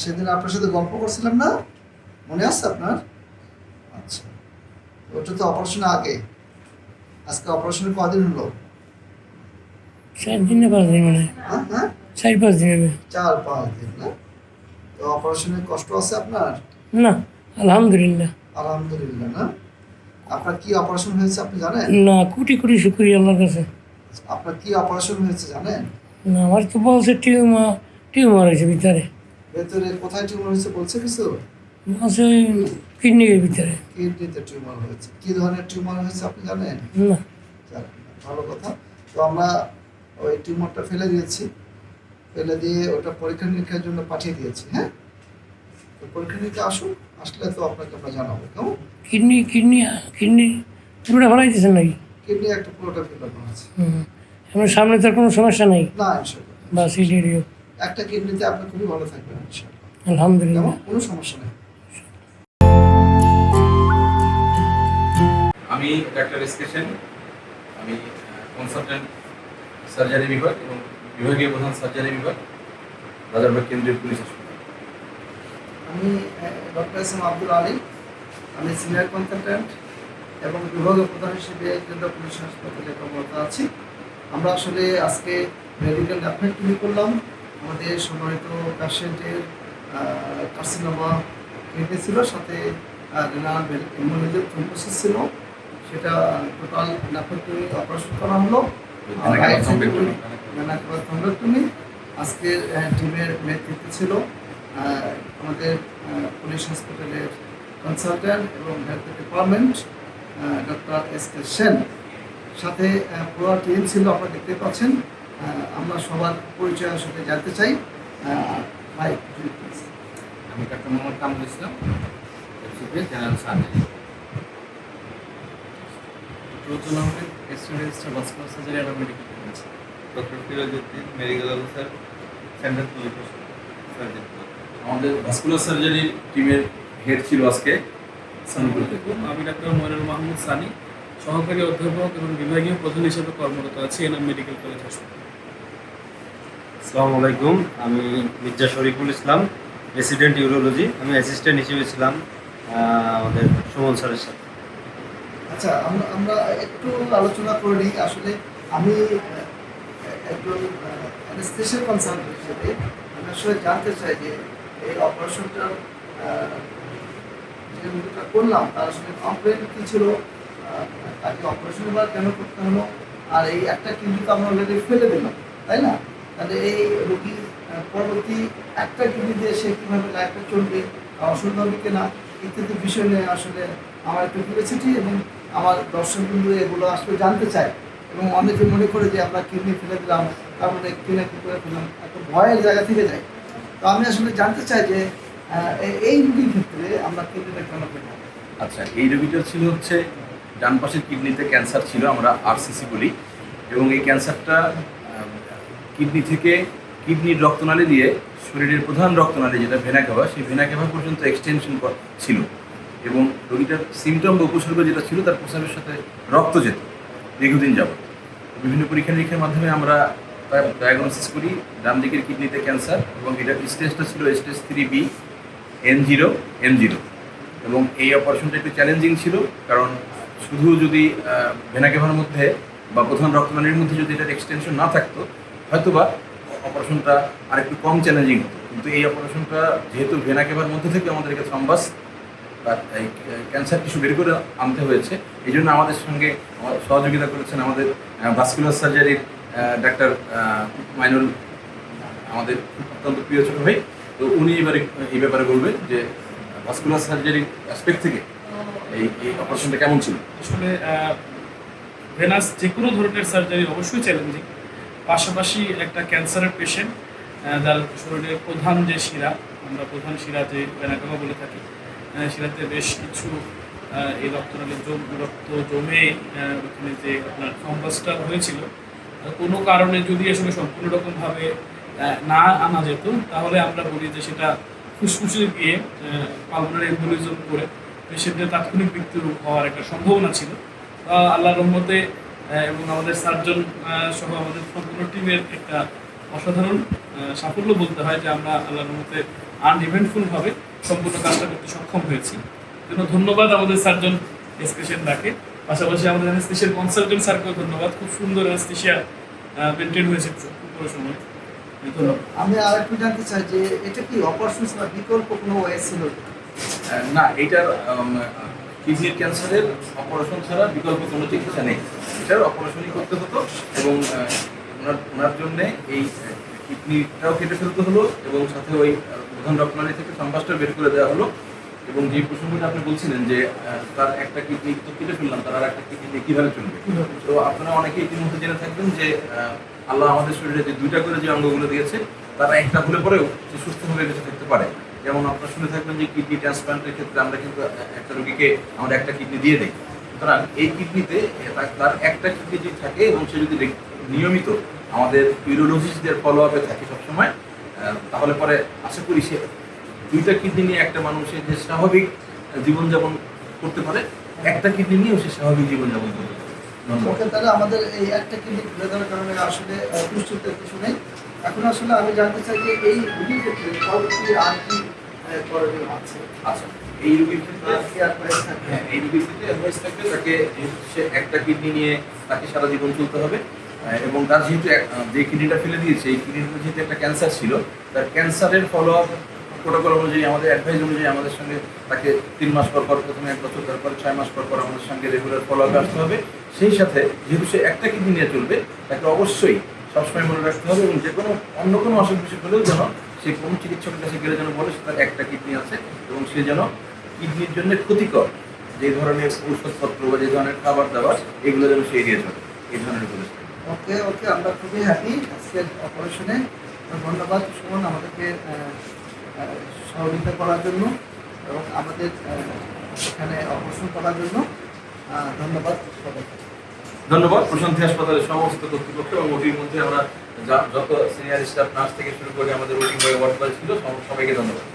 সেদিন আপনার সাথে গল্প করছিলাম না? মনে আছে আপনার? আচ্ছা ওটা তো অপারেশনের আগে। আজকে অপারেশনের কদিন হলো? চার দিন না পাঁচ দিন মানে চার পাঁচ দিন চার পাঁচ দিন না? তো অপারেশনের কষ্ট আছে আপনার? না আলহামদুলিল্লাহ। আলহামদুলিল্লাহ না? আপনার কি অপারেশন হয়েছে আপনি জানেন? না কোটি কোটি শুক্রিয়া আল্লাহর কাছে। আপনার কি অপারেশন হয়েছে জানেন? না আমার তো বলছে টিউমার টিউমার হয়েছে ভিতরে। ভেতরে কোথায় টিউমার হয়েছে বলছে কিছু? বলছে কিডনির ভিতরে। কিডনিতে টিউমার হয়েছে। কি ধরনের টিউমার হয়েছে আপনি জানেন? না। ভালো কথা। তো আমরা ওই টিউমারটা ফেলে দিয়েছি। ফেলে দিয়ে ওটা পরীক্ষা নিরীক্ষার জন্য পাঠিয়ে দিয়েছি হ্যাঁ? তো পরীক্ষা নিরীক্ষা আসুন আসলে তো আপনাকে আমরা জানাব কেমন? কিডনি কিডনি কিডনি পুরোটা ভালাই দিয়েছেন নাকি? কিডনি একটা পুরোটা ফেলে আছে। হুম। আমার সামনে তার কোনো সমস্যা নাই। না ইনশাল্লাহ। বা সিডিও একটা কিডনিতে আপনি খুবই ভালো থাকবেন আলহামদুলিল্লাহ। কোনো সমস্যা নেই। আমি ডাক্তার এসকেশন আমি কনসালটেন্ট সার্জারি বিভাগ এবং বিভাগীয় প্রধান সার্জারি বিভাগ রাজারবাগ কেন্দ্রীয় পুলিশ হাসপাতাল। আমি doctor S M Abdul Ali. আমি সিনিয়র কনসালট্যান্ট এবং বিভাগীয় প্রধান হিসেবে কেন্দ্রীয় পুলিশ হাসপাতালে কর্মরত আছি। আমরা আসলে আজকে মেডিকেল ল্যাবরেটরি করলাম। আমাদের সম্মানিত পেশেন্টের কার্সিনোমা কিডনি ছিল সাথে রেনাল থ্রোম্বোসিস ছিল। সেটা টোটাল ল্যাবরেটরি অপারেশন করা হলো। থ্রম্বোটমি আজকের টিমের নেতৃত্বে ছিল আমাদের পুলিশ হসপিটালের কনসালট্যান্ট এবং health department doctor S K Sen. সাথে পুরো টিম ছিল আপনারা দেখতে পাচ্ছেন। আমরা সবার পরিচয় সাথে জানতে চাই। ভাই আমি doctor Mohammad Kamrul Islam general surgery Rojon Ahmed students vascular surgery এবং medical college doctor Firozuddin medical officer police surgeon. আমাদের ভাস্কুলার সার্জারি টিমের হেড ছিল আজকে আমি ডাক্তার ময়নুল মাহমুদ সানি সহকারী অধ্যাপক এবং বিভাগীয় প্রধান হিসেবে কর্মরত আছি এনাম মেডিকেল কলেজ হাসপাতাল। আসসালামু আলাইকুম আমি মির্জা শরীফুল ইসলাম রেসিডেন্ট ইউরোলজি আমি অ্যাসিস্ট্যান্ট হিসেবে ছিলাম আমাদের সুমন স্যারের সাথে। আচ্ছা আমরা আমরা একটু আলোচনা করে নিই। আসলে আমি একজন স্পেশাল কনসালটেন্ট হিসেবে আমি আসলে জানতে চাই যে এই অপারেশনটা যে করলাম তার আসলে কমপ্লেন কী ছিল? তাকে অপারেশন কেন করতে হলো? আর এই একটা কিডনি তো আমরা অলরেডি ফেলে দিলাম তাই না? তাহলে এই রোগী আহ, পরবর্তী একটা কিডনি দিয়ে সে কীভাবে লাইফটা চলবে অসুবিধা হবে কিনা ইত্যাদি বিষয় নিয়ে আসলে আমার একটু কিউরিয়াসিটি এবং আমার দর্শক বিন্দু এগুলো আসলে জানতে চায়। এবং অনেকে মনে করে যে আমরা কিডনি ফেলে দিলাম তার মানে কিনে কি করে ফেললাম একটা ভয়ের জায়গা থেকে যায়। তো আমি আসলে জানতে চাই যে এই রুগীর ক্ষেত্রে আমরা কিডনিটা কেন ফেললাম আচ্ছা এই রোগীটা ছিল হচ্ছে ডান পাশের কিডনিতে ক্যান্সার ছিল, আমরা আরসিসি বলি। এবং এই ক্যান্সারটা কিডনি থেকে কিডনির রক্তনালী দিয়ে শরীরের প্রধান রক্তনালী যেটা ভেনা কেভা সেই ভেনা কেভা পর্যন্ত এক্সটেনশন ছিল। এবং রোগীটার সিমটম বা উপসর্গ যেটা ছিল, তার প্রসাবের সাথে রক্ত যেত দীর্ঘদিন যাবত বিভিন্ন পরীক্ষা নিরীক্ষার মাধ্যমে আমরা ডায়াগনোসিস করি, ডান দিকের কিডনিতে ক্যান্সার এবং এটার স্টেজটা ছিল? Stage three B N zero N zero এবং এই অপারেশনটা একটু চ্যালেঞ্জিং ছিল, কারণ শুধু যদি ভেনাকেভার মধ্যে বা প্রধান রক্তনালীর মধ্যে যদি এটার এক্সটেনশন না থাকতো, হয়তোবা অপারেশনটা আরেকটু কম চ্যালেঞ্জিং হতো। কিন্তু এই অপারেশনটা যেহেতু ভেনাকেভার মধ্যে থেকে আমাদেরকে থ্রম্বাস ক্যান্সার টিস্যু বের করে আনতে হয়েছে, এই জন্য আমাদের সঙ্গে সহযোগিতা করেছেন আমাদের ভাস্কুলার সার্জারির ডাক্তার মাইনুল, আমাদের অত্যন্ত প্রিয় ছোট ভাই। তো উনি এবারে এই ব্যাপারে বলবেন যে ভাস্কুলার সার্জারির অ্যাসপেক্ট থেকে অপারেশনটা কেমন ছিল? আসলে ভেনাস যে কোনো ধরনের সার্জারি অবশ্যই চ্যালেঞ্জিং পাশাপাশি একটা ক্যান্সারের পেশেন্ট যার শরীরের প্রধান যে শিরা, আমরা প্রধান শিরা যে ভেনাকামা বলে থাকি শিরাতে বেশ কিছু এই রক্ত জমে ওখানে যে আপনার থম্বাসটা হয়েছিল কোনো কারণে যদি আসলে সম্পূর্ণ রকমভাবে না আনা যেত, তাহলে আমরা বলি যে সেটা ফুসফুসে গিয়ে পালমোনারি এম্বলিজম করে পেশেন্টের তাৎক্ষণিক মৃত্যু হওয়ার একটা সম্ভাবনা ছিল। আহ, আল্লাহর রহমতে এবং আমাদের সার্জন সহ আমাদের সম্পূর্ণ টিমের একটা অসাধারণ সাফল্য বলতে হয় যে আমরা আল্লাহর রহমতে আনইভেন্টফুলভাবে সম্পূর্ণ কাজটা করতে সক্ষম হয়েছি। জন্য ধন্যবাদ আমাদের সার্জন স্পেশালটাকে পাশাপাশি আমাদের অ্যানেস্থেশিয়ার কনসালটেন্ট স্যারকেও ধন্যবাদ। খুব সুন্দর অ্যানেস্থেশিয়া মেনটেন হয়েছে পুরো সময়। আমি আর একটু জানতে চাই যে এটা কি অপারেশন ছাড়া বিকল্প কোনো ওয়ে ছিল? না এইটার কিডনির ক্যান্সারের অপারেশন ছাড়া বিকল্প কোনো চিকিৎসা নেই। এটার অপারেশনই করতে হতো এবং ওনার ওনার জন্যে এই কিডনিটাও কেটে ফেলতে হলো এবং সাথে ওই প্রধান রক্তনালী থেকে সম্বাসটা বের করে দেওয়া হলো। এবং যে প্রসঙ্গটা আপনি বলছিলেন যে তার একটা কিডনি তো কেটে ফেললাম, তার আর একটা কিডনি কীভাবে চলবে? তো আপনারা অনেকেই ইতিমধ্যে জেনে থাকবেন যে আল্লাহ আমাদের শরীরে যে দুইটা করে যে অঙ্গগুলো দিয়েছে, তারা একটা হলে পরেও সে সুস্থভাবে বেঁচে থাকতে পারে। যেমন আপনারা শুনে থাকবেন যে কিডনি ট্রান্সপ্লান্টের ক্ষেত্রে আমরা কিন্তু একটা রোগীকে আমরা একটা কিডনি দিয়ে দিই। সুতরাং এই কিডনিতে তার একটা কিডনি যদি থাকে এবং সে যদি নিয়মিত আমাদের ইউরোলজিস্টদের ফলো আপে থাকে সবসময় তাহলে পরে আশা করি সে দুইটা কিডনি নিয়ে একটা মানুষের যে স্বাভাবিক জীবনযাপন করতে পারে, একটা কিডনি নিয়েও সে স্বাভাবিক জীবনযাপন করতে পারে। তাহলে আমাদের এই একটা কিডনি খুলে দেওয়ার কারণে আসলে দুশ্চিন্তার কিছু নেই। এখন আসলে আমি জানতে চাই যে এই রোগীর ক্ষেত্রে আর কি আচ্ছা এই? হ্যাঁ এই অ্যাডভাইস তাকে সে একটা কিডনি নিয়ে তাকে সারা জীবন হবে এবং যেহেতু যে কিডনিটা ফেলে দিয়েছে, এই যেহেতু একটা ক্যান্সার ছিল, তার ক্যান্সারের ফলো আপ অনুযায়ী, আমাদের অ্যাডভাইস অনুযায়ী আমাদের সঙ্গে তাকে তিন মাস পর পর, প্রথমে এক বছর, তারপর ছয় মাস পর পর আমাদের সঙ্গে রেগুলার ফলো আপ আসতে হবে সেই সাথে যেহেতু সে একটা কিডনি নিয়ে চলবে, তাকে অবশ্যই সবসময় মনে রাখতে হবে এবং যে কোনো অন্য কোনো অসুখ বিসুখ হলেও যেন সে কোন চিকিৎসকের কাছে গেলে যেন বলে, তার একটা কিডনি আছে এবং সে যেন কিডনির জন্য ক্ষতিকর। যে ধরনের ঔষধপত্র বা যে ধরনের খাবার দাবার, এগুলো যেন সে এড়িয়ে চলে। এই ধরনের ওকে ওকে, আমরা খুবই হ্যাপি আজকের অপারেশনে ধন্যবাদ সুমন আমাদেরকে সহযোগিতা করার জন্য এবং আমাদের এখানে অপারেশন করার জন্য। ধন্যবাদ সবাইকে। ধন্যবাদ। প্রশান্তি হাসপাতালের সমস্ত কর্তৃপক্ষ এবং ওটির মধ্যে আমরা যত সিনিয়র স্টাফ নার্স থেকে শুরু করে আমাদের ওটি বয় ওয়ার্ড ছিল সবাইকে ধন্যবাদ।